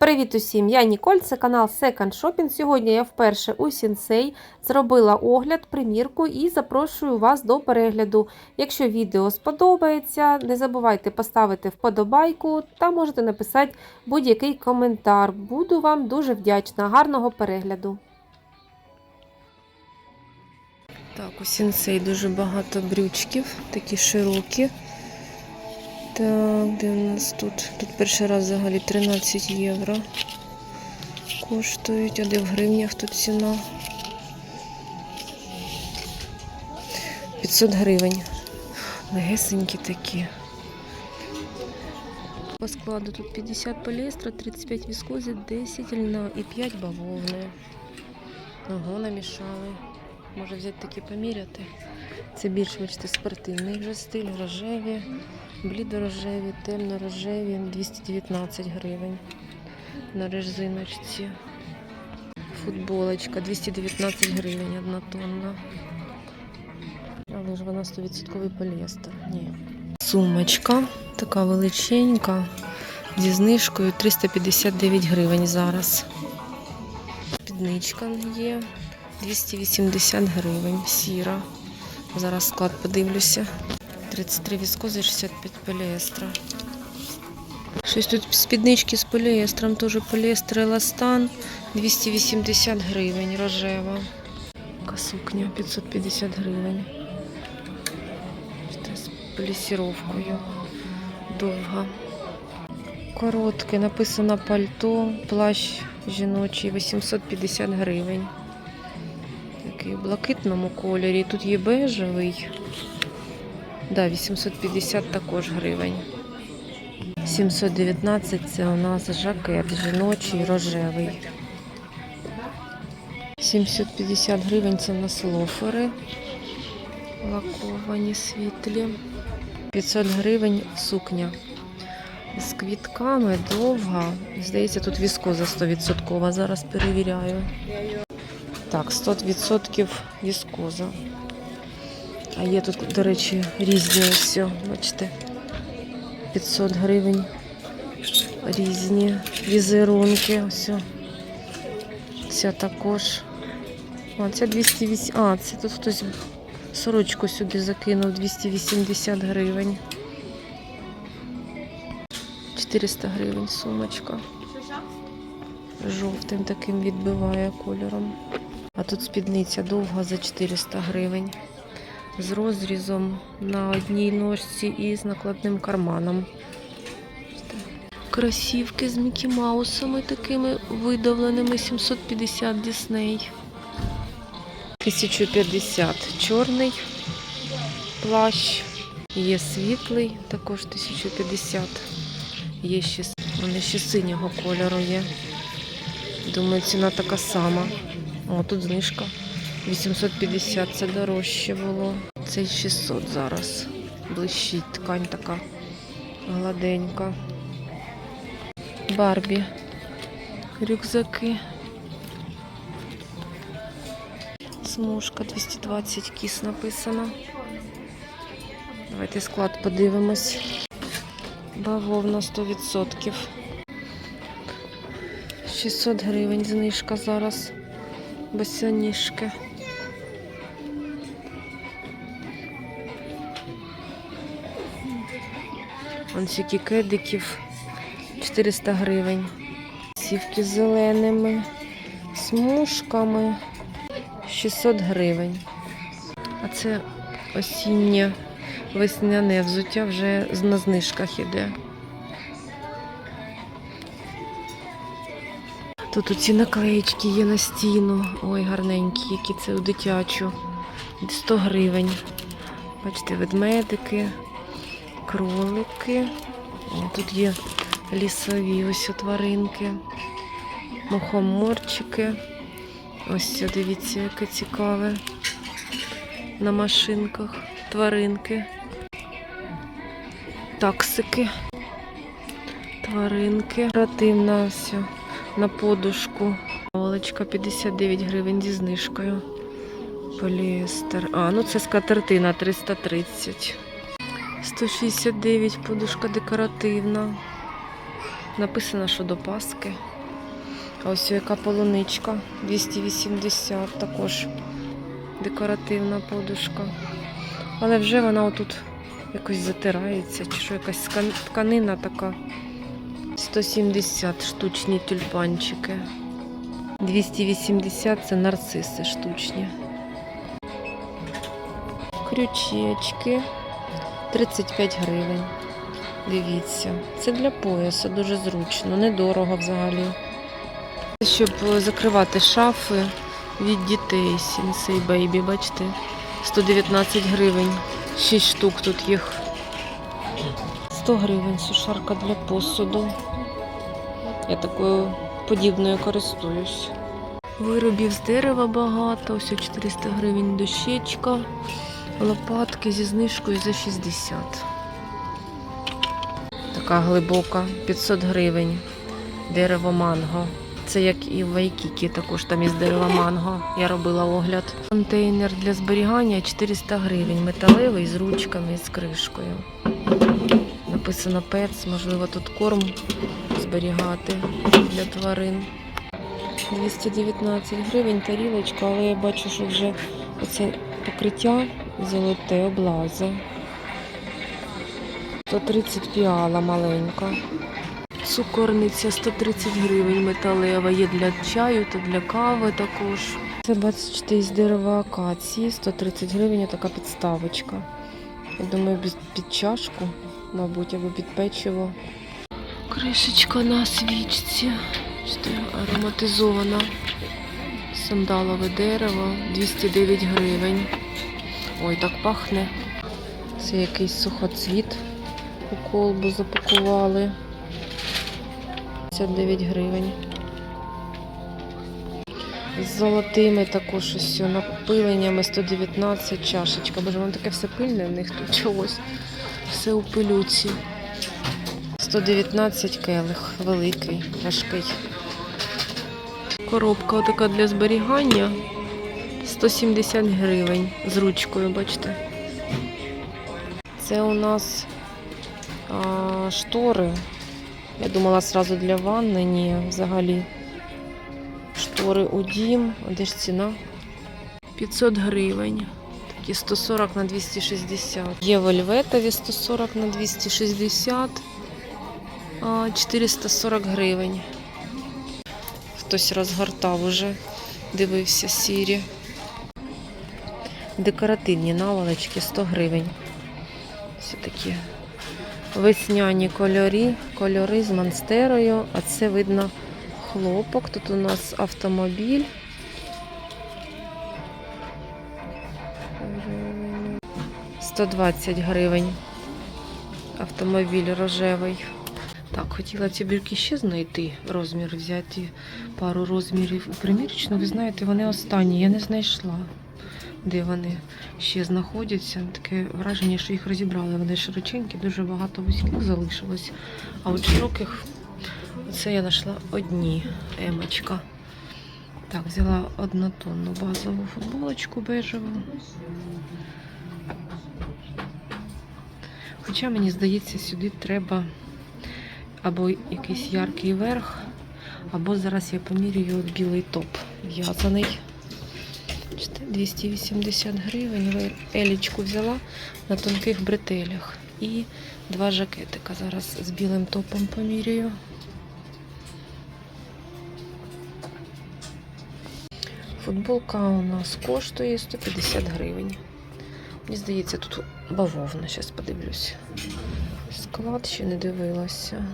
Привіт усім! Я Ніколь, це канал Second Shopping. Сьогодні я вперше у Сінсей зробила огляд, примірку і запрошую вас до перегляду. Якщо відео сподобається, не забувайте поставити вподобайку та можете написати будь-який коментар. Буду вам дуже вдячна. Гарного перегляду! Так, у Сінсей дуже багато брючків, такі широкі. Так, де у нас тут? Тут перший раз взагалі 13 євро коштують, а де в гривнях тут ціна? 500 гривень. Легесенькі такі. По складу тут 50 поліестра, 35 віскозі, 10 льна і 5 бавовни. Ого, намішали. Може взяти такі поміряти. Це більш бачите, спортивний вже стиль, рожеві, блідорожеві, темно-рожеві, 219 гривень на резиночці. Футболочка 219 гривень, одна тонна. Але ж вона 100% поліестер. Ні. Сумочка така величенька. Зі знижкою 359 гривень зараз. Спідничка є 280 гривень. Сіра. Зараз склад подивлюся. 33 віскози, 65 поліестра. Щось тут спіднички з поліестром, теж поліестер еластан 280 гривень, рожева. Така сукня 550 гривень. З полісіровкою. Довга. Коротке, написано пальто, плащ жіночий 850 гривень. Такий в блакитному кольорі. Тут є бежевий. Да, 850 також гривень. 719 це у нас жакет жіночий рожевий. 750 гривень це у нас лофери. Лаковані світлі. 500 гривень сукня. З квітками довга. Здається, тут віскоза 100%. Зараз перевіряю. Так, 100% віскоза. А є тут, до речі, різні ось, бачите, 500 гривень. Різні візерунки. Ось. Ця також. А, ця 208. А, це тут хтось сорочку сюди закинув 280 гривень. 400 гривень сумочка. Жовтим таким відбиває кольором. А тут спідниця довга за 400 гривень. З розрізом на одній ножці і з накладним карманом. Красівки з Мікі Маусами такими видавленими 750 Дісней. 1050 чорний плащ. Є світлий, також 1050. Є ще, вони ще синього кольору є. Думаю, ціна така сама. О, тут знижка. 850 це дорожче було. Це 600 зараз. Блищить ткань така гладенька. Барбі. Рюкзаки. Смужка 220 кіс написано. Давайте склад подивимось. Бавовна 100%. 600 гривень знижка зараз. Босяніжки. Вон стільки кедиків. 400 гривень. Сівки зеленими, смужками. 600 гривень. А це осіннє весняне взуття вже на знижках іде. Тут оці наклеєчки є на стіну. Ой, гарненькі, які це у дитячу. 100 гривень. Бачите, ведмедики, кролики. О, тут є лісові ось тваринки, мухоморчики. Ось, дивіться, яке цікаве. На машинках тваринки. Таксики. Тваринки. Креативна ось на подушку. Олечка 59 гривень зі знижкою. Поліестер. А, ну це скатертина 330. 169 подушка декоративна. Написано, що до Паски. А ось яка полуничка 280, також декоративна подушка. Але вже вона отут якось затирається, чи що якась тканина така. 170 штучні тюльпанчики. 280 це нарциси штучні. Крючечки 35 гривень. Дивіться, це для пояса дуже зручно, недорого взагалі. Щоб закривати шафи від дітей Sensei Baby, бачите, 119 гривень. 6 штук тут їх. 100 гривень сушарка для посуду. Я такою подібною користуюсь. Виробів з дерева багато, ось 400 гривень дощечка, лопатки зі знижкою за 60. Така глибока, 500 гривень. Дерево манго. Це як і в Вайкікі, також там із дерева манго. Я робила огляд. Контейнер для зберігання 400 гривень. Металевий з ручками і з кришкою. Написано пец, можливо, тут корм зберігати для тварин. 219 гривень тарілочка, але я бачу, що вже оце покриття золоте облазе. 130 піала маленька. Цукорниця 130 гривень металева. Є для чаю та для кави також. Це бачите із дерева акації, 130 гривень така підставочка. Я думаю, під чашку, мабуть, або під печиво. Кришечка на свічці. Ароматизована. Сандалове дерево, 209 гривень. Ой, так пахне. Це якийсь сухоцвіт у колбу запакували. 59 гривень. З золотими також ось напиленнями 119 чашечка. Боже, воно таке все пильне в них тут чогось. Все у пилюці. 119 келих, великий, важкий. Коробка така для зберігання. 170 гривень з ручкою, бачите. Це у нас а, штори. Я думала сразу для ванни, ні, взагалі. Штори у дім. А де ж ціна? 500 гривень. Такі 140 на 260. Є вельветові 140 на 260. А, 440 гривень. Хтось розгортав уже, дивився сірі. Декоративні наволочки 100 гривень. Все такі весняні кольори, кольори з монстерою, а це видно хлопок. Тут у нас автомобіль. 120 гривень. Автомобіль рожевий. Так, хотіла ці бірки ще знайти, розмір взяти пару розмірів у примірочну. Ви знаєте, вони останні, я не знайшла, де вони ще знаходяться. Таке враження, що їх розібрали. Вони широченькі, дуже багато вузьких залишилось. А от широких, це я знайшла одні емочка. Так, взяла однотонну базову футболочку бежеву. Хоча мені здається, сюди треба або якийсь яркий верх, або зараз я помірюю білий топ в'язаний. 280 гривень. Елічку взяла на тонких бретелях. І два жакетика. Зараз з білим топом помірюю. Футболка у нас коштує 150 гривень. Мені здається, тут бавовна, зараз подивлюсь. Склад ще не дивилася.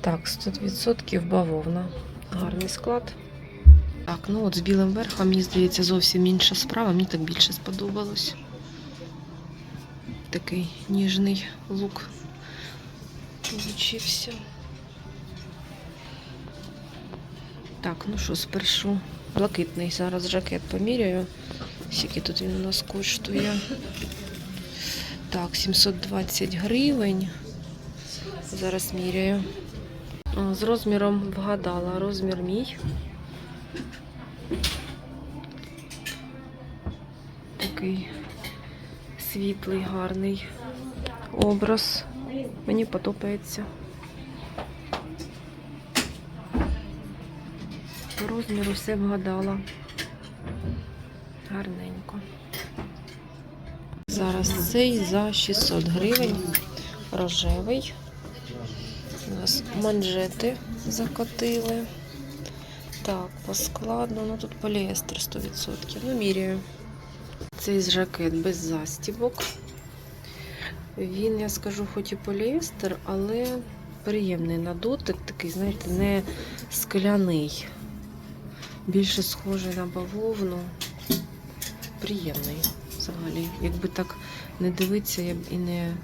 Так, 100% бавовна. Гарний склад. Так, ну от з білим верхом, мені здається, зовсім інша справа. Мені так більше сподобалось. Такий ніжний лук получився. Так, ну що, спершу блакитний зараз жакет поміряю. Скільки тут він у нас коштує. Так, 720 гривень. Зараз міряю. Е, з розміром вгадала розмір мій. Такий світлий, гарний образ. Мені подобається. По розміру все вгадала. Гарненько. Зараз цей за 600 гривень рожевий. Нас манжети закотили. Так, по складу, ну тут поліестер 100%. Ну, міряю. Цей жакет без застібок. Він, я скажу, хоч і поліестер, але приємний на дотик, такий, знаєте, не скляний. Більше схожий на бавовну. Приємний взагалі. Якби так не дивитися, я б і не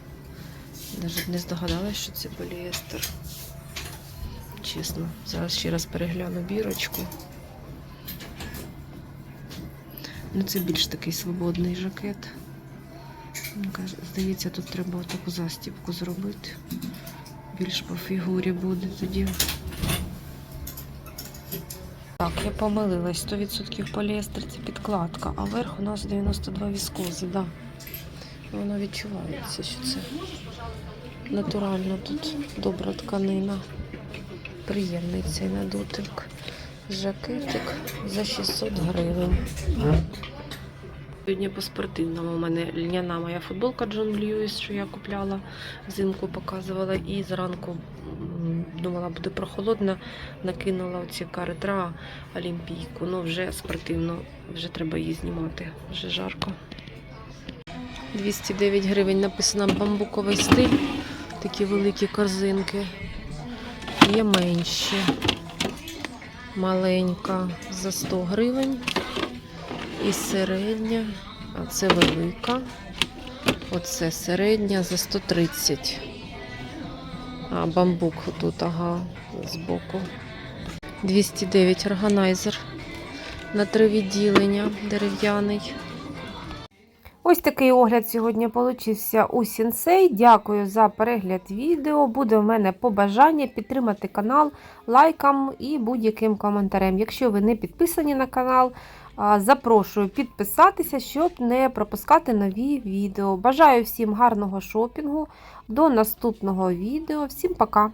навіть не здогадалася, що це поліестер. Чесно. Зараз ще раз перегляну бірочку. Ну, це більш такий свободний жакет. Здається, тут треба таку застібку зробити. Більш по фігурі буде тоді. Так, я помилилась. 100% поліестер це підкладка, а верх у нас 92 віскози, да. Воно відчувається, що це натурально тут добра тканина. Приємний цей на дотик. Жакетик за 600 гривень. Сьогодні по спортивному у мене льняна моя футболка Джон Льюіс, що я купляла взимку, показувала. І зранку думала, буде прохолодно, накинула оці каретра олімпійку. Ну, вже спортивно, вже треба її знімати, вже жарко. 209 гривень написано бамбуковий стиль. Такі великі корзинки. Є менші. Маленька за 100 гривень. І середня, а це велика. Оце середня за 130. А, бамбук тут, ага, збоку. 209 органайзер на три відділення дерев'яний. Ось такий огляд сьогодні получився у Сінсей. Дякую за перегляд відео. Буде в мене побажання підтримати канал лайком і будь-яким коментарем. Якщо ви не підписані на канал, запрошую підписатися, щоб не пропускати нові відео. Бажаю всім гарного шопінгу. До наступного відео. Всім пока!